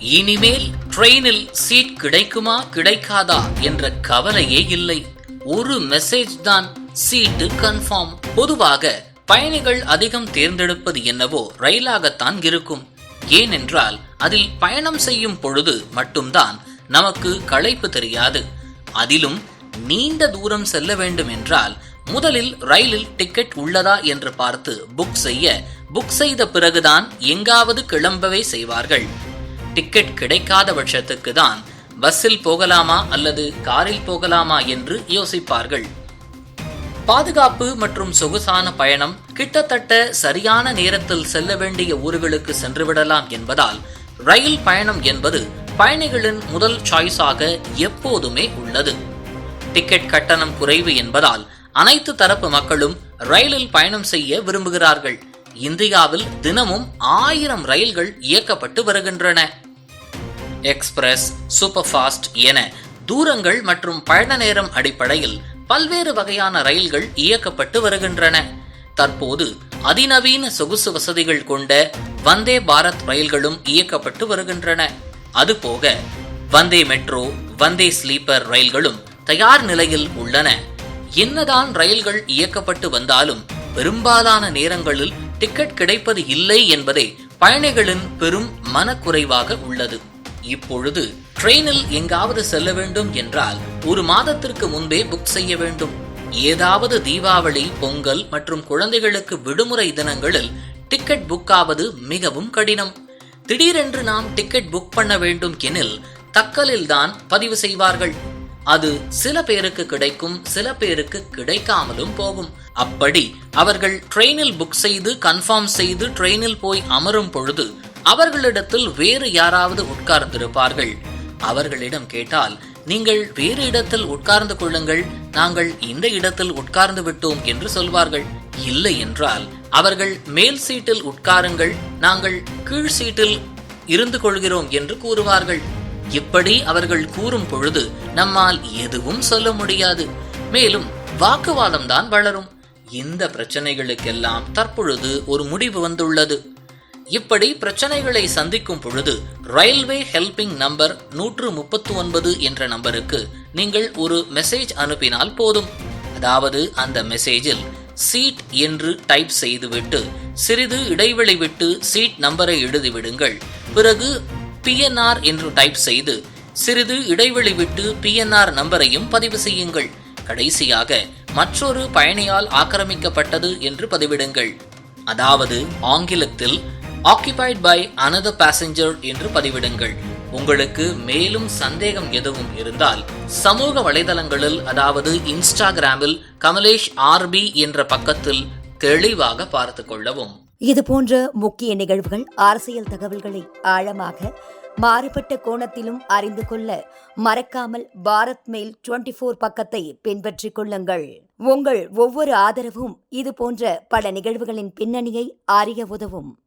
இனிமேல் ட்ரெயினில் சீட் கிடைக்குமா கிடைக்காதா என்ற கவலையே இல்லை. ஒரு மெசேஜ் தான் சீட்டு கன்ஃபார்ம் பொதுவாக பயணிகள் அதிகம் தேர்ந்தெடுப்பது என்னவோ ரயிலாகத்தான் இருக்கும். ஏனென்றால் அதில் பயணம் செய்யும் பொழுது மட்டும்தான் நமக்கு களைப்பு தெரியாது. அதிலும் நீண்ட தூரம் செல்ல வேண்டும் என்றால் முதலில் ரயிலில் டிக்கெட் உள்ளதா என்று பார்த்து புக் செய்ய புக் செய்த பிறகுதான் எங்காவது கிளம்பவே செய்வார்கள். டிக்கெட் கிடைக்காத பட்சத்துக்கு தான் பஸ்ஸில் போகலாமா அல்லது காரில் போகலாமா என்று யோசிப்பார்கள். பாதுகாப்பு மற்றும் சொகுசான பயணம் கிட்டத்தட்ட சரியான நேரத்தில் செல்ல வேண்டிய ஊர்களுக்கு சென்றுவிடலாம் என்பதால் ரயில் பயணம் என்பது பயணிகளின் முதல் சாய்ஸாக எப்போதுமே உள்ளது. டிக்கெட் கட்டணம் குறைவு என்பதால் அனைத்து தரப்பு மக்களும் ரயிலில் பயணம் செய்ய விரும்புகிறார்கள். இந்தியாவில் தினமும் ஆயிரம் ரயில்கள் இயக்கப்பட்டு வருகின்றன. எக்ஸ்பிரஸ் சூப்பர் ஃபாஸ்ட் என தூரங்கள் மற்றும் பயண நேரம் அடிப்படையில் பல்வேறு வகையான ரயில்கள் இயக்கப்பட்டு வருகின்றன. தற்போது அதிநவீன சொகுசு வசதிகள் கொண்ட வந்தே பாரத் ரயில்களும் இயக்கப்பட்டு வருகின்றன. அதுபோக வந்தே மெட்ரோ வந்தே ஸ்லீப்பர் ரயில்களும் தயார் நிலையில் உள்ளன. என்னதான் ரயில்கள் இயக்கப்பட்டு வந்தாலும் பெரும்பாலான நேரங்களில் டிக்கெட் கிடைப்பது இல்லை என்பதே பயணிகளின் பெரும் மனக்குறைவாக உள்ளது. இப்பொழுது ட்ரெயினில் எங்காவது செல்ல வேண்டும் என்றால் ஒரு மாதத்திற்கு முன்பே புக் செய்ய வேண்டும். ஏதாவது தீபாவளி பொங்கல் மற்றும் குழந்தைகளுக்கு விடுமுறை தினங்களில் டிக்கெட் புக் ஆவது மிகவும் கடினம். திடீரென்று நாம் டிக்கெட் புக் பண்ண வேண்டும் எனில் தக்கலில் தான் பதிவு செய்வார்கள். அது சில பேருக்கு கிடைக்கும் சில பேருக்கு கிடைக்காமலும் போகும். அப்படி அவர்கள் ட்ரெயினில் புக் செய்து கன்ஃபார்ம் செய்து ட்ரெயினில் போய் அமரும் பொழுது அவர்களிடத்தில் வேறு யாராவது உட்கார்ந்திருப்பார்கள். அவர்களிடம் கேட்டால் நீங்கள் வேறு இடத்தில் உட்கார்ந்து கொள்ளுங்கள் நாங்கள் இந்த இடத்தில் உட்கார்ந்து விட்டோம் என்று சொல்வார்கள். இல்லை என்றால் அவர்கள் மேல் சீட்டில் உட்காருங்கள் நாங்கள் கீழ் சீட்டில் இருந்து கொள்கிறோம் என்று கூறுவார்கள். இப்படி அவர்கள் கூறும் பொழுது நம்மால் எதுவும் சொல்ல முடியாது. மேலும் வாக்குவாதம் தான் வளரும். இந்த பிரச்சனைகளுக்கெல்லாம் தற்பொழுது ஒரு முடிவு வந்துள்ளது. இப்படி பிரச்சனைகளை சந்திக்கும் பொழுது ரயில்வே ஹெல்பிங் நம்பர் நூற்று முப்பத்து ஒன்பது என்ற நம்பருக்கு நீங்கள் ஒரு மெசேஜ் அனுப்பினால் போதும். அதாவது அந்த மெசேஜில் சீட் என்று டைப் செய்துவிட்டு சிறிது இடைவெளி விட்டு சீட் நம்பரை எழுதிவிடுங்கள். பிறகு பிஎன்ஆர் என்று டைப் செய்து சிறிது இடைவெளி விட்டு பிஎன்ஆர் நம்பரையும் பதிவு செய்யுங்கள். கடைசியாக மற்றொரு பயணியால் ஆக்கிரமிக்கப்பட்டது என்று பதிவிடுங்கள். அதாவது ஆங்கிலத்தில் ஆக்கிபைட் பை அனதர் பேசஞ்சர் என்று பதிவிடுங்கள். உங்களுக்கு மேலும் சந்தேகம் எதுவும் இருந்தால் சமூக வலைதளங்களில் அதாவது இன்ஸ்டாகிராமில் கமலேஷ் ஆர்பி என்ற பக்கத்தில் தெளிவாக பார்த்து கொள்ளவும். இது போன்ற முக்கிய நிகழ்வுகள் அரசியல் தகவல்களை ஆழமாக மாறுபட்ட கோணத்திலும் அறிந்து கொள்ள மறக்காமல் பாரத் மெயில் டுவெண்டி ஃபோர் பக்கத்தை பின்பற்றிக் கொள்ளுங்கள். உங்கள் ஒவ்வொரு ஆதரவும் இது போன்ற பல நிகழ்வுகளின் பின்னணியை அறிய உதவும்.